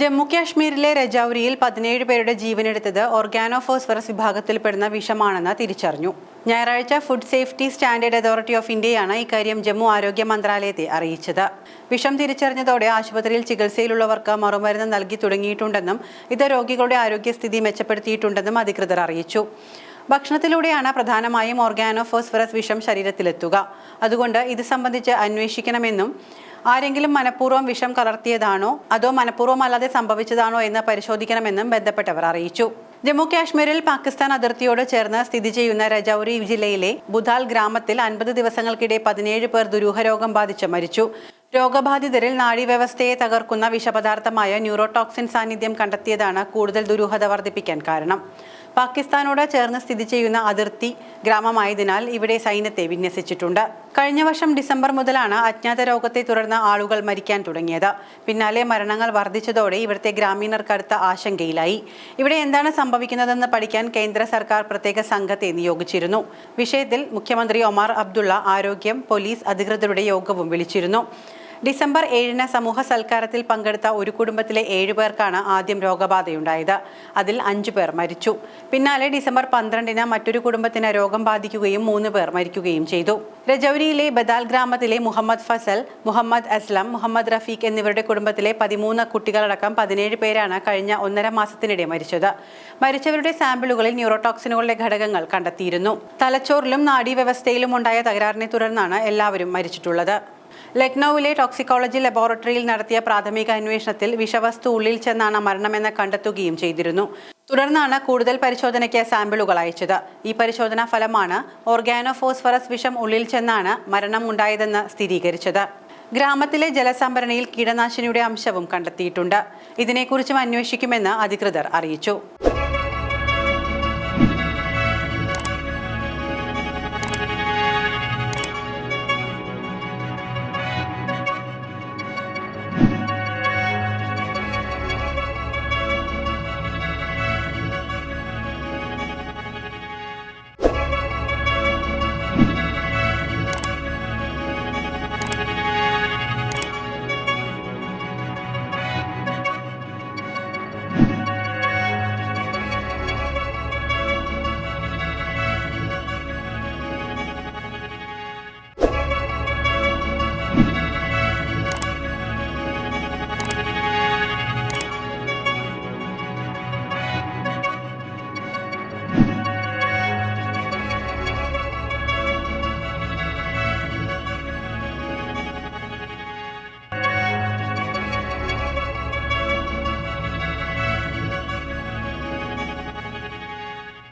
ജമ്മു കാശ്മീരിലെ രജൌരിയിൽ പതിനേഴ് പേരുടെ ജീവനെടുത്തത് ഓർഗാനോഫോസ്ഫറസ് വിഭാഗത്തിൽപ്പെടുന്ന വിഷമാണെന്ന് തിരിച്ചറിഞ്ഞു. ഞായറാഴ്ച food safety standard authority of ഇന്ത്യയാണ് ഇക്കാര്യം ജമ്മു ആരോഗ്യ മന്ത്രാലയത്തെ അറിയിച്ചത്. വിഷം തിരിച്ചറിഞ്ഞതോടെ ആശുപത്രിയിൽ ചികിത്സയിലുള്ളവർക്ക് മറുമരുന്ന് നൽകി തുടങ്ങിയിട്ടുണ്ടെന്നും ഇത് രോഗികളുടെ ആരോഗ്യസ്ഥിതി മെച്ചപ്പെടുത്തിയിട്ടുണ്ടെന്നും അധികൃതർ അറിയിച്ചു. ഭക്ഷണത്തിലൂടെയാണ് പ്രധാനമായും ഓർഗാനോഫോസ്ഫറസ് വിഷം ശരീരത്തിലെത്തുക. അതുകൊണ്ട് ഇത് സംബന്ധിച്ച് അന്വേഷിക്കണമെന്നും ആരെങ്കിലും മനഃപൂർവം വിഷം കലർത്തിയതാണോ? അതോ മനഃപൂർവം അല്ലാതെ സംഭവിച്ചതാണോ എന്ന് പരിശോധിക്കണമെന്നും ബന്ധപ്പെട്ടവർ അറിയിച്ചു. ജമ്മു കാശ്മീരിൽ പാകിസ്ഥാൻ അതിർത്തിയോട് ചേർന്ന് സ്ഥിതി ചെയ്യുന്ന രജൌരി ജില്ലയിലെ ബുധാൽ ഗ്രാമത്തിൽ അൻപത് ദിവസങ്ങൾക്കിടെ പതിനേഴ് പേർ ദുരൂഹരോഗം ബാധിച്ച് മരിച്ചു. രോഗബാധിതരിൽ നാഡീവ്യവസ്ഥയെ തകർക്കുന്ന വിഷപദാർത്ഥമായ ന്യൂറോടോക്സിൻ സാന്നിധ്യം കണ്ടെത്തിയതാണ് കൂടുതൽ ദുരൂഹത വർദ്ധിപ്പിക്കാൻ കാരണം. പാകിസ്ഥാനോട് ചേർന്ന് സ്ഥിതി ചെയ്യുന്ന അതിർത്തി ഗ്രാമമായതിനാൽ ഇവിടെ സൈന്യത്തെ വിന്യസിച്ചിട്ടുണ്ട്. കഴിഞ്ഞ വർഷം ഡിസംബർ മുതലാണ് അജ്ഞാത രോഗത്തെ തുടർന്ന് ആളുകൾ മരിക്കാൻ തുടങ്ങിയത്. പിന്നാലെ മരണങ്ങൾ വർദ്ധിച്ചതോടെ ഇവിടുത്തെ ഗ്രാമീണർ കടുത്ത ആശങ്കയിലായി. ഇവിടെ എന്താണ് സംഭവിക്കുന്നതെന്ന് പഠിക്കാൻ കേന്ദ്ര സർക്കാർ പ്രത്യേക സംഘത്തെ നിയോഗിച്ചിരുന്നു. വിഷയത്തിൽ മുഖ്യമന്ത്രി ഒമാർ അബ്ദുള്ള ആരോഗ്യം പോലീസ് അധികൃതരുടെ യോഗവും വിളിച്ചിരുന്നു. ഡിസംബർ ഏഴിന് സമൂഹ സൽക്കാരത്തിൽ പങ്കെടുത്ത ഒരു കുടുംബത്തിലെ ഏഴു പേർക്കാണ് ആദ്യം രോഗബാധയുണ്ടായത്. അതിൽ അഞ്ചു പേർ മരിച്ചു. പിന്നാലെ ഡിസംബർ പന്ത്രണ്ടിന് മറ്റൊരു കുടുംബത്തിന് രോഗം ബാധിക്കുകയും മൂന്ന് പേർ മരിക്കുകയും ചെയ്തു. രജൌരിയിലെ ബദാൽ ഗ്രാമത്തിലെ മുഹമ്മദ് ഫസൽ മുഹമ്മദ് അസ്ലം മുഹമ്മദ് റഫീഖ് എന്നിവരുടെ കുടുംബത്തിലെ പതിമൂന്ന് കുട്ടികളടക്കം പതിനേഴ് പേരാണ് കഴിഞ്ഞ ഒന്നര മാസത്തിനിടെ മരിച്ചത്. മരിച്ചവരുടെ സാമ്പിളുകളിൽ ന്യൂറോടോക്സിനുകളുടെ ഘടകങ്ങൾ കണ്ടെത്തിയിരുന്നു. തലച്ചോറിലും നാഡീവ്യവസ്ഥയിലും ഉണ്ടായ തകരാറിനെ തുടർന്നാണ് എല്ലാവരും മരിച്ചിട്ടുള്ളത്. ലക്നൌവിലെ ടോക്സിക്കോളജി ലബോറട്ടറിയിൽ നടത്തിയ പ്രാഥമിക അന്വേഷണത്തിൽ വിഷവസ്തു ഉള്ളിൽ ചെന്നാണ് മരണമെന്ന് കണ്ടെത്തുകയും ചെയ്തിരുന്നു. തുടർന്നാണ് കൂടുതൽ പരിശോധനയ്ക്ക് സാമ്പിളുകൾ അയച്ചത്. ഈ പരിശോധനാ ഫലമാണ് ഓർഗാനോഫോസ്ഫറസ് വിഷം ഉള്ളിൽ ചെന്നാണ് മരണം ഉണ്ടായതെന്ന് സ്ഥിരീകരിച്ചത്. ഗ്രാമത്തിലെ ജലസംഭരണിയിൽ കീടനാശിനിയുടെ അംശവും കണ്ടെത്തിയിട്ടുണ്ട്. ഇതിനെക്കുറിച്ചും അന്വേഷിക്കുമെന്ന് അധികൃതർ അറിയിച്ചു.